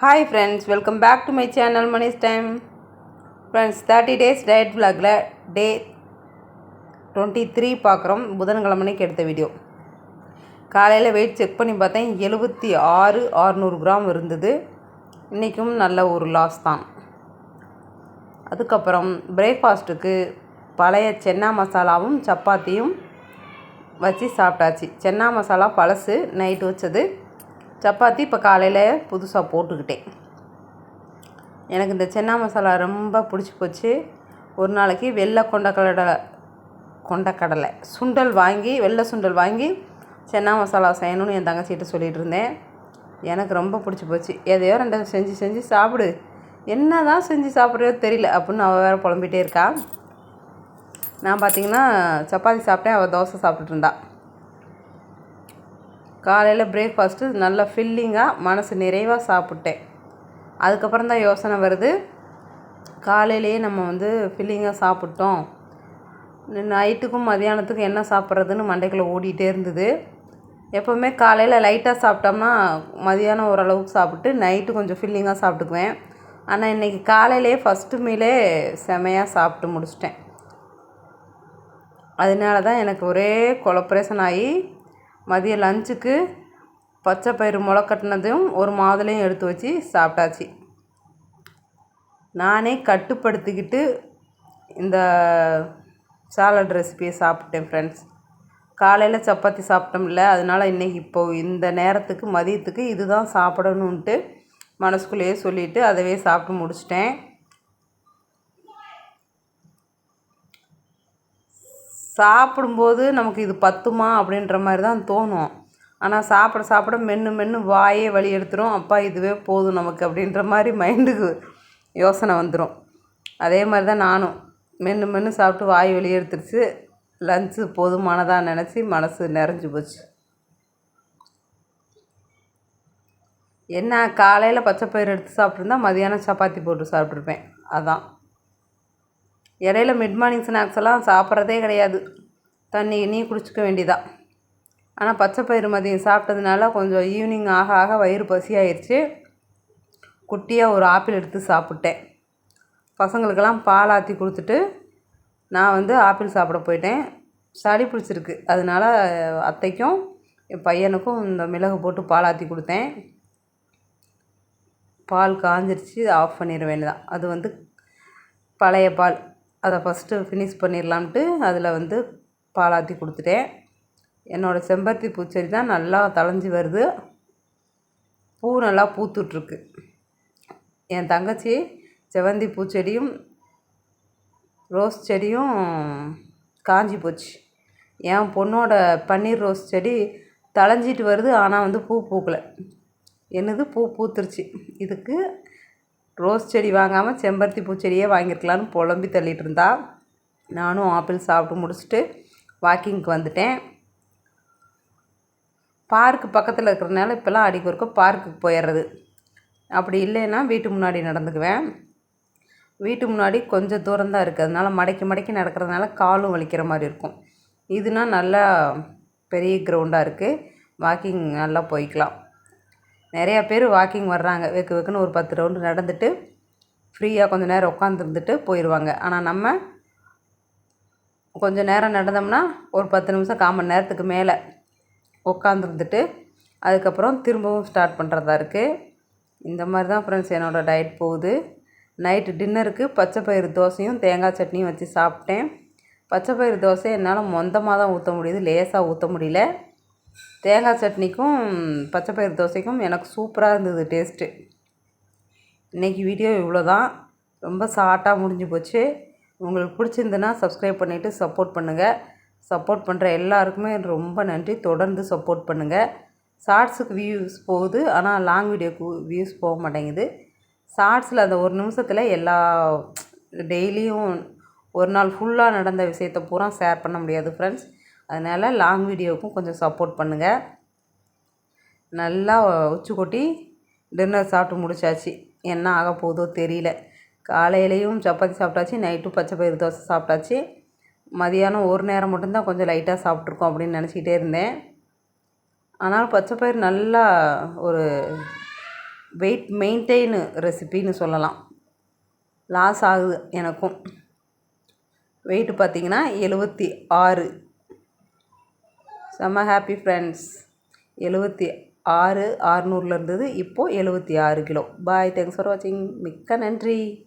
Hi friends welcome back to my channel Mani's time friends thirty days diet vlogல day twenty three பார்க்குறோம் புதன்கிழமைக்கு எடுத்த video காலையில் weight check பண்ணி பார்த்தேன். எழுபத்தி ஆறு ஆறுநூறு கிராம் இருந்தது. இன்றைக்கும் நல்ல ஒரு லாஸ் தான். அதுக்கப்புறம் பிரேக்ஃபாஸ்ட்டுக்கு பழைய சென்னா மசாலாவும் சப்பாத்தியும் வச்சு சாப்பிட்டாச்சு. சென்னா மசாலா பழசு நைட்டு வச்சது. சப்பாத்தி இப்போ காலையில் புதுசாக போட்டுக்கிட்டேன். எனக்கு இந்த சென்னா மசாலா ரொம்ப பிடிச்சி போச்சு. ஒரு நாளைக்கு வெள்ளை கொண்டக்கடலை கொண்டக்கடலை சுண்டல் வாங்கி வெள்ளை சுண்டல் வாங்கி சென்னா மசாலா செய்யணும்னு என் தங்கச்சிகிட்ட சொல்லிகிட்டு இருந்தேன். எனக்கு ரொம்ப பிடிச்சி போச்சு. எதையோ ரெண்டு செஞ்சு செஞ்சு சாப்பிடு. என்ன தான் செஞ்சு சாப்பிட்றதோ தெரியல அப்படின்னு அவள் வேறு புலம்பிகிட்டே இருக்கா. நான் பார்த்தீங்கன்னா சப்பாத்தி சாப்பிட்டேன். அவள் தோசை சாப்பிட்டுட்டு இருந்தாள் காலையில் பிரேக்ஃபாஸ்ட்டு நல்ல ஃபில்லிங்காக மனசு நிறைவாக சாப்பிட்டேன். அதுக்கப்புறம் தான் யோசனை வருது. காலையிலேயே நம்ம வந்து ஃபில்லிங்காக சாப்பிட்டோம். நைட்டுக்கும் மதியானத்துக்கும் என்ன சாப்பிட்றதுன்னு மண்டைக்குள்ளே ஓடிட்டே இருந்தது. எப்போவுமே காலையில் லைட்டாக சாப்பிட்டோம்னா மதியானம் ஓரளவுக்கு சாப்பிட்டு நைட்டு கொஞ்சம் ஃபில்லிங்காக சாப்பிட்டுக்குவேன். ஆனால் இன்றைக்கி காலையிலே ஃபஸ்ட்டு மீலே செமையாக சாப்பிட்டு முடிச்சிட்டேன். அதனால தான் எனக்கு ஒரே கொலப்ரேஷன் ஆகி மதியம் லஞ்சுக்கு பச்சை பயிறு முளை ஒரு மாதுளையும் எடுத்து வச்சு சாப்பிட்டாச்சு. நானே கட்டுப்படுத்திக்கிட்டு இந்த சாலட் ரெசிபியை சாப்பிட்டேன் ஃப்ரெண்ட்ஸ் காலையில் சப்பாத்தி சாப்பிட்டோம்ல அதனால் இன்றைக்கி இப்போது இந்த நேரத்துக்கு மதியத்துக்கு இதுதான் சாப்பிடணுன்ட்டு மனசுக்குள்ளேயே சொல்லிவிட்டு அதவே சாப்பிட்டு முடிச்சிட்டேன். சாப்பிடும்போது நமக்கு இது பத்துமா அப்படின்ற மாதிரி தான் தோணும். ஆனால் சாப்பிட சாப்பிட மென்று மென்று வாயே வலி எடுத்துரும். அப்பா இதுவே போதும் நமக்கு அப்படின்ற மாதிரி மைண்டுக்கு யோசனை வந்துடும் அதே மாதிரி தான் நானும். மென்று மென்று சாப்பிட்டு வாய் வலி எடுத்துருச்சு. லஞ்சு போதுமானதாக நினச்சி மனசு நிறைஞ்சு போச்சு. என்ன காலையில் பச்சைப்பயிறு எடுத்து சாப்பிட்ருந்தா மதியானம் சப்பாத்தி போட்டு சாப்பிட்ருப்பேன் அதான். இடையில மிட் மார்னிங் ஸ்நாக்ஸ் எல்லாம் சாப்பிட்றதே கிடையாது. தண்ணி நீ குடிச்சிக்க வேண்டியதா. ஆனால் பச்சை பயிறு மதியம் சாப்பிட்டதுனால கொஞ்சம் ஈவினிங் ஆக ஆக வயிறு பசி ஆயிடுச்சு குட்டியாக ஒரு ஆப்பிள் எடுத்து சாப்பிட்டேன். பசங்களுக்கெல்லாம் பால் ஆற்றி கொடுத்துட்டு நான் வந்து ஆப்பிள் சாப்பிட போயிட்டேன். சளி பிடிச்சிருக்கு. அதனால அத்தைக்கும் என் பையனுக்கும் இந்த மிளகு போட்டு பால் ஆற்றி கொடுத்தேன். பால் காஞ்சிருச்சு ஆஃப் பண்ணிட வேண்டியதான் அது வந்து பழைய பால். அதை ஃபஸ்ட்டு ஃபினிஷ் பண்ணிடலாம்ட்டு அதில் வந்து பாலாற்றி கொடுத்துட்டேன். என்னோடய செம்பருத்தி பூச்செடி தான் நல்லா தளைஞ்சி வருது. பூ நல்லா பூத்துட்ருக்கு. என் தங்கச்சி செவந்தி பூச்செடியும் ரோஸ் செடியும் காஞ்சி போச்சு. என் பொண்ணோட பன்னீர் ரோஸ் செடி தளைஞ்சிட்டு வருது ஆனால் வந்து பூ பூக்கலை. என்னது? பூ பூத்துருச்சு. இதுக்கு ரோஸ் செடி வாங்காமல் செம்பருத்தி பூச்செடியே வாங்கியிருக்கலான்னு புலம்பி தள்ளிட்டு இருந்தா நானும் ஆப்பிள் சாப்பிட்டு முடிச்சுட்டு வாக்கிங்க்கு வந்துட்டேன். பார்க்கு பக்கத்தில் இருக்கிறனால இப்போல்லாம் அடிக்கு ஒருக்க பார்க்குக்கு போயிடுறது. அப்படி இல்லைன்னா வீட்டு முன்னாடி நடந்துக்குவேன். வீட்டு முன்னாடி கொஞ்சம் தூரந்தான் இருக்குது. அதனால மடக்கி மடக்கி நடக்கிறதுனால காலும் வலிக்கிற மாதிரி இருக்கும். இதுனால் நல்லா பெரிய கிரவுண்டாக இருக்குது வாக்கிங் நல்லா போய்க்கலாம். நிறையா பேர் வாக்கிங் வர்றாங்க. வெக்கு வெக்குன்னு ஒரு பத்து ரவுண்டு நடந்துட்டு ஃப்ரீயாக கொஞ்சம் நேரம் உட்காந்துருந்துட்டு போயிடுவாங்க ஆனால் நம்ம கொஞ்சம் நேரம் நடந்தோம்னா ஒரு பத்து நிமிஷம் கால் மணி நேரத்துக்கு மேலே உட்காந்துருந்துட்டு அதுக்கப்புறம் திரும்பவும் ஸ்டார்ட் பண்ணுறதா இருக்குது இந்த மாதிரி தான் ஃப்ரெண்ட்ஸ் என்னோடய டயட் போகுது. நைட்டு டின்னருக்கு பச்சை பயிறு தோசையும் தேங்காய் சட்னியும் வச்சு சாப்பிட்டேன். பச்சை பயிறு தோசை என்னால் மொந்தமாக தான் ஊற்ற முடியுது. லேசாக ஊற்ற முடியல. தேங்காய் சட்னிக்கும் பச்சை பயிறு தோசைக்கும் எனக்கு சூப்பராக இருந்தது டேஸ்ட்டு. இன்றைக்கி வீடியோ இவ்வளோ தான் ரொம்ப ஷார்ட்டாக முடிஞ்சு போச்சு. உங்களுக்கு பிடிச்சிருந்துன்னா சப்ஸ்கிரைப் பண்ணிவிட்டு சப்போர்ட் பண்ணுங்கள் சப்போர்ட் பண்ணுற எல்லாருக்குமே ரொம்ப நன்றி. தொடர்ந்து சப்போர்ட் பண்ணுங்கள் ஷார்ட்ஸுக்கு வியூஸ் போகுது. ஆனால் லாங் வீடியோக்கு வியூஸ் போக மாட்டேங்குது. ஷார்ட்ஸில் அந்த ஒரு நிமிஷத்தில் எல்லா டெய்லியும் ஒரு நாள் ஃபுல்லாக நடந்த விஷயத்த பூரா ஷேர் பண்ண முடியாது ஃப்ரெண்ட்ஸ் அதனால் லாங் வீடியோவுக்கும் கொஞ்சம் சப்போர்ட் பண்ணுங்கள் நல்லா உச்சி கொட்டி டின்னர் சாப்பிட்டு முடிச்சாச்சு. என்ன ஆக போகுதோ தெரியல. காலையிலையும் சப்பாத்தி சாப்பிட்டாச்சு நைட்டும் பச்சை பயிறு தோசை சாப்பிட்டாச்சு. மதியானம் ஒரு நேரம் மட்டும்தான் கொஞ்சம் லைட்டாக சாப்பிட்ருக்கோம் அப்படின்னு நினச்சிக்கிட்டே இருந்தேன். ஆனால் பச்சை பயிறு நல்லா ஒரு வெயிட் மெயின்டைனு ரெசிபின்னு சொல்லலாம். லாஸ் ஆகுது எனக்கும். வெயிட்டு பார்த்தீங்கன்னா எழுபத்தி ஆறு. செம்ம ஹாப்பி ஃப்ரெண்ட்ஸ் எழுபத்தி ஆறு ஆறுநூறுல இருந்தது இப்போது எழுபத்தி ஆறு கிலோ. பாய் தேங்க்ஸ் ஃபார் வாட்சிங் மிக்க நன்றி.